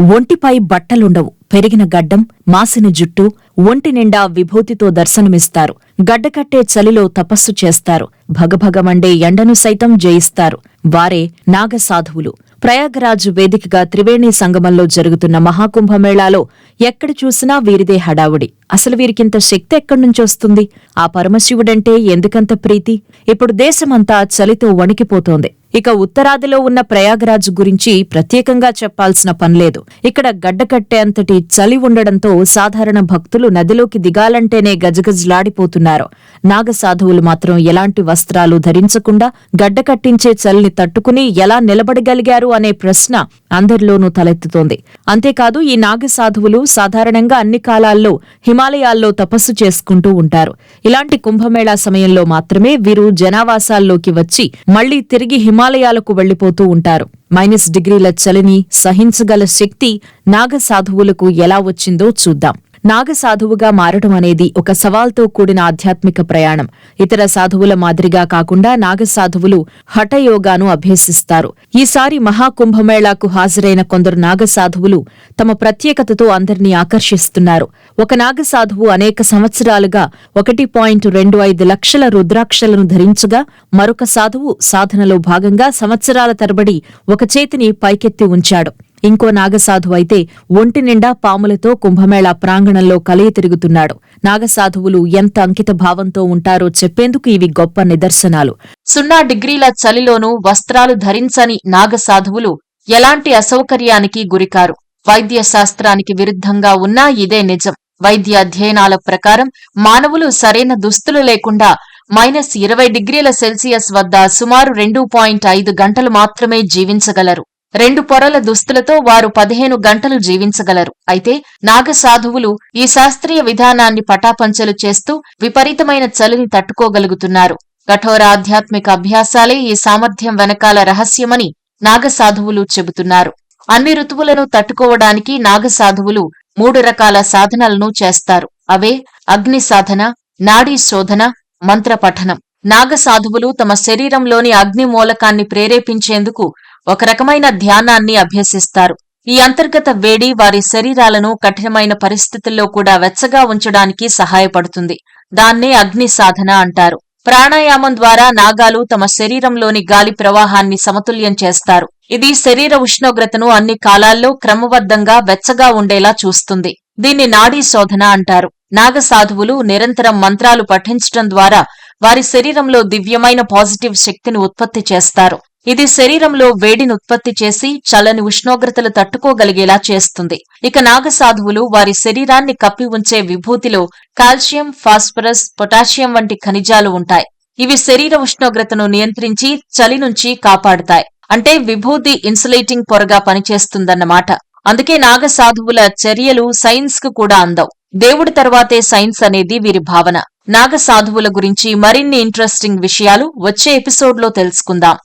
ఒంటిపై బట్టలుండవు. పెరిగిన గడ్డం మాసిన జుట్టు ఒంటి నిండా విభూతితో దర్శనమిస్తారు. గడ్డకట్టే చలిలో తపస్సు చేస్తారు. భగభగమండే ఎండను సైతం జయిస్తారు. వారే నాగసాధువులు. ప్రయాగరాజు వేదికగా త్రివేణి సంగమంలో జరుగుతున్న మహాకుంభమేళాలో ఎక్కడ చూసినా వీరిదే హడావుడి. అసలు వీరికింత శక్తి ఎక్కడ్నుంచొస్తుంది ఆ పరమశివుడంటే ఎందుకంత ప్రీతి? ఇప్పుడు దేశమంతా చలితో వణికిపోతోంది. ఇక ఉత్తరాదిలో ఉన్న ప్రయాగరాజు గురించి ప్రత్యేకంగా చెప్పాల్సిన పనిలేదు ఇక్కడ గడ్డకట్టేంతటి చలి ఉండడంతో సాధారణ భక్తులు నదిలోకి దిగాలంటేనే గజగజలాడిపోతున్నారు. నాగసాధువులు మాత్రం ఎలాంటి వస్త్రాలు ధరించకుండా గడ్డకట్టించే చలిని తట్టుకుని ఎలా నిలబడగలిగారు అనే ప్రశ్న అందరిలోనూ తలెత్తుతోంది. అంతేకాదు ఈ నాగసాధువులు సాధారణంగా అన్ని కాలాల్లో హిమాలయాల్లో తపస్సు చేసుకుంటూ ఉంటారు. ఇలాంటి కుంభమేళా సమయంలో మాత్రమే వీరు జనావాసాల్లోకి వచ్చి మళ్ళీ తిరిగి హిమాలయాలకు వెళ్ళిపోతూ ఉంటారు. మైనస్ డిగ్రీల చలిని సహించగల శక్తి నాగసాధువులకు ఎలా వచ్చిందో చూద్దాం. నాగసాధువుగా మారడం అనేది ఒక సవాల్తో కూడిన ఆధ్యాత్మిక ప్రయాణం. ఇతర సాధువుల మాదిరిగా కాకుండా నాగసాధువులు హఠయోగాను అభ్యసిస్తారు. ఈసారి మహాకుంభమేళాకు హాజరైన కొందరు నాగసాధువులు తమ ప్రత్యేకతతో అందరినీ ఆకర్షిస్తున్నారు. ఒక నాగసాధువు అనేక సంవత్సరాలుగా ఒకటి పాయింట్ రెండు ఐదు లక్షల రుద్రాక్షలను ధరించగా మరొక సాధువు సాధనలో భాగంగా సంవత్సరాల తరబడి ఒక చేతిని పైకెత్తి ఉంచాడు. ఇంకో నాగసాధువు అయితే ఒంటి నిండా పాములతో కుంభమేళా ప్రాంగణంలో కలయి తిరుగుతున్నాడు. నాగసాధువులు ఎంత అంకిత భావంతో ఉంటారో చెప్పేందుకు ఇవి గొప్ప నిదర్శనాలు. సున్నా డిగ్రీల చలిలోనూ వస్త్రాలు ధరించని నాగసాధువులు ఎలాంటి అసౌకర్యానికి గురికారు? వైద్య శాస్త్రానికి విరుద్ధంగా ఉన్నా ఇదే నిజం. వైద్య అధ్యయనాల ప్రకారం మానవులు సరైన దుస్తులు లేకుండా మైనస్ ఇరవై డిగ్రీల సెల్సియస్ వద్ద సుమారు రెండు పాయింట్ ఐదు గంటలు మాత్రమే జీవించగలరు. రెండు పొరల దుస్తులతో వారు పదిహేను గంటలు జీవించగలరు. అయితే నాగసాధువులు ఈ శాస్త్రీయ విధానాన్ని పటాపంచలు చేస్తూ విపరీతమైన చలిని తట్టుకోగలుగుతున్నారు. కఠోర ఆధ్యాత్మిక అభ్యాసాలే ఈ సామర్థ్యం వెనకాల రహస్యమని నాగసాధువులు చెబుతున్నారు. అన్ని ఋతువులను తట్టుకోవడానికి నాగసాధువులు మూడు రకాల సాధనలను చేస్తారు. అవే అగ్ని సాధన నాడీ శోధన మంత్ర పఠనం నాగసాధువులు తమ శరీరంలోని అగ్ని మూలకాన్ని ప్రేరేపించేందుకు ఒక రకమైన ధ్యానాన్ని అభ్యసిస్తారు. ఈ అంతర్గత వేడి వారి శరీరాలను కఠినమైన పరిస్థితుల్లో కూడా వెచ్చగా ఉంచడానికి సహాయపడుతుంది. దాన్నే అగ్ని సాధన అంటారు. ప్రాణాయామం ద్వారా నాగాలు తమ శరీరంలోని గాలి ప్రవాహాన్ని సమతుల్యం చేస్తారు. ఇది శరీర ఉష్ణోగ్రతను అన్ని కాలాల్లో క్రమబద్ధంగా వెచ్చగా ఉండేలా చూస్తుంది. దీన్ని నాడీ శోధన అంటారు. నాగసాధువులు నిరంతరం మంత్రాలు పఠించటం ద్వారా వారి శరీరంలో దివ్యమైన పాజిటివ్ శక్తిని ఉత్పత్తి చేస్తారు. ఇది శరీరంలో వేడిని ఉత్పత్తి చేసి చల్లని ఉష్ణోగ్రతలు తట్టుకోగలిగేలా చేస్తుంది. ఇక నాగసాధువులు వారి శరీరాన్ని కప్పి ఉంచే విభూతిలో కాల్షియం ఫాస్ఫరస్ పొటాషియం వంటి ఖనిజాలు ఉంటాయి. ఇవి శరీర ఉష్ణోగ్రతను నియంత్రించి చలి నుంచి కాపాడుతాయి. అంటే విభూతి ఇన్సులేటింగ్ పొరగా పనిచేస్తుందన్నమాట. అందుకే నాగసాధువుల చర్యలు సైన్స్కు కూడా అందవు దేవుడి తర్వాతే సైన్స్ అనేది వీరి భావన. నాగసాధువుల గురించి మరిన్ని ఇంట్రెస్టింగ్ విషయాలు వచ్చే ఎపిసోడ్లో తెలుసుకుందాం.